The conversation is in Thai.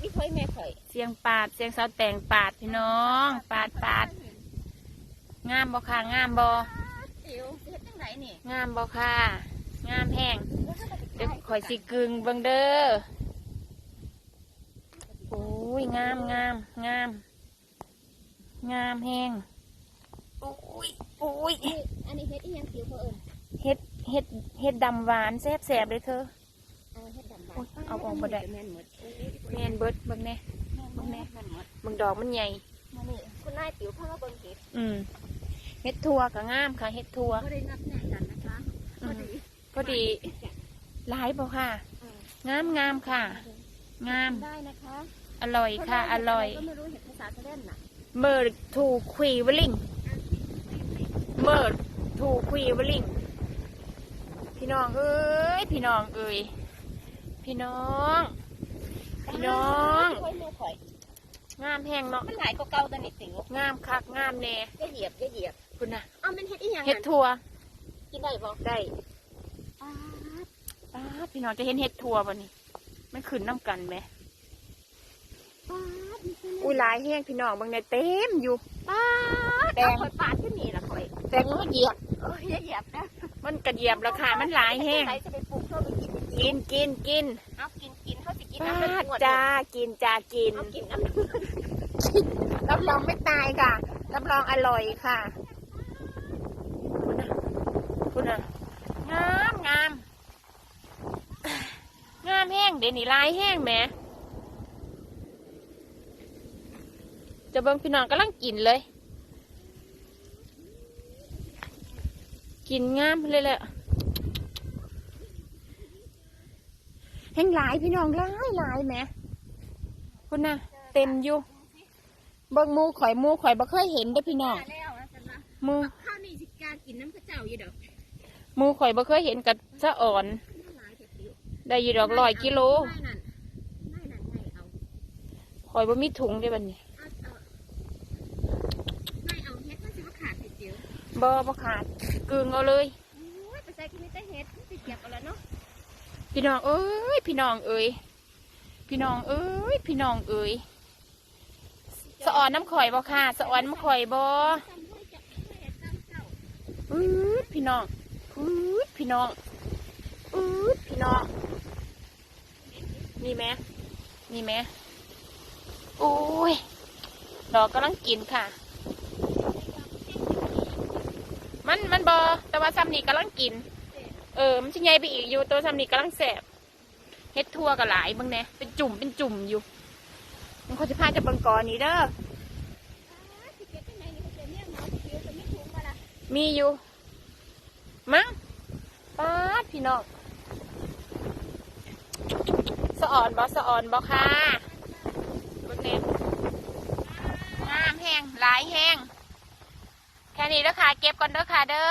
พี่ค่อยแม่ข่อยเสียงปาด เสียงสาวแต่งปาดพี่น้อง ปาดปาดงามบ่ค่ะงามบ่ติ๋วเฮ็ดจังไหนนี่งามบ่ค่ะ งามแห้งเดี๋ยวข่อยสิกึงเบิ่งเด้อโอ้ยงามงามงาม งามแห้งโอ้ยโอ้ยนี่อันนี้เฮ็ดอีหยังติ๋วเขาเอิ้นเฮ็ดเฮ็ดเฮ็ดดำหวานแซ่บแซ่บๆเลยเธอ เอาออกบ่ได้แม่นหมดแม่นเบิดเบิ่งแน่แม่นแม่นแม่นหมดเบิ่งดอกมันใหญ่มานี่คุณนายติ๋วพามาเบิ่งเฮ็ดอืมเฮ็ดทัวก็งามค่ะเฮ็ดทัวบ่ได้นับแน่กันนะคะพอดีพอดีหลายบ่ค่ะ งามงามค่ะ งามได้นะคะ อร่อยค่ะ อร่อยก็ไม่รู้เห็ดภาษาทะเลนน่ะเมิร์ทูควีวลิงเมิร์ทูควีวลิงพี่น้องเอ้ย พี่น้องเอ้ย พี่น้อง พี่น้อง ค่อยแม่ข่อย งามแห้งเนาะ มันหลายกว่าเก่าตอนนี้ติ๋วงามคักงามแน่อย่าเหยียบอย่าเหยียบคุณน่ะเอามันเฮ็ดอีหยังเฮ็ดนั่นทัวกินได้บ่ได้ป๊าดป้าดพี่น้องจะเห็นเฮ็ดทัวป่ะนี่มันขึ้นน้ำกันไหมป๊าดนี่คืออุ้ยหลายแห้งพี่น้องบางในเต็มอยู่ ป๊าดแดง เอาข่อยปาดขึ้นนี่ล่ะข่อยแต่ก็เหยียบ เอ้ยอย่าเหยียบนะมันกระเหยียบราคามันหลายแห้งไหนจะไปปลูกเพื่อไป กินกินกินกินเอากินกินเขาสิกินป้าน้ำมันดงวดจ้ากินจ้ากินเอากินน้ำมันรับรองไม่ตายค่ะรับรองอร่อยค่ะคุณน่ะคุณน่ะงามงามงามแห้งเดี๋ยวนี้ลายแห้งแหมจะเบิ่งพี่น้องกำลังกินเลย กินงามเลยแหละ แห้งหลายพี่น้องหลายหลายแหมคุณน่ะ เต็มอยู่เบิ่งหมูข่อยหมูข่อยบ่เคยเห็นเด้อพี่น้องมาแล้วนะจันนะหมูข้าวนี่สิกล้ากินน้ำข้าวเจ้าอยู่ดอกหมูข่อยบ่เคยเห็นกับสะอ่อน หลายเถอะติ๋วได้อยู่ดอกร้อยกิโลไม่นั่นไม่นั่นไม่เอาข่อยบ่มีถุงเด้บัดนี้เอาเอาไม่เอาเฮ็ดมันสิว่าขาดติดเดียวบ่บ่ขาดกึ่งเอาเลยโอ้ยไปใส่กินไม่ได้เฮ็ดมันสิเก็บเอาแล้วเนาะ พี่น้องเอ้ย พี่น้องเอ้ย พี่น้องเอ้ย พี่น้องเอ้ย สะออนน้ำข่อยบ่ค่ะ สะออนน้ำข่อยบ่เฮ็ดจำเจ้าอืดพี่น้องอืดพี่น้องอืดพี่น้องนี่แม่นี่แม่โอ้ย ดอกกำลังกินค่ะ มันมันบอแต่ว่าซ้ำนี่กำลังกิน เออ มันจะใหญ่ไปอีกอยู่ตัวซ้ำนี่กำลังแสบเฮ็ดทั่วกับหลายเบางแน่เป็นจุ่มเป็นจุ่มอยู่ มันเขาจะพาจะบังกรนี้เด้ออ้าสิเก็บที่ไหนนี่เขาจะเนี่ยเนาะสิเก็บจะไม่ถุงมาละมีอยู่มั้งป้าดพี่น้องสะอ่อนบอสะอ่อนบอค่ะบนเน็ตงามแห้งหลายแห้งแค่นี้เด้อค่ะ เก็บก่อนเด้อค่ะเด้อ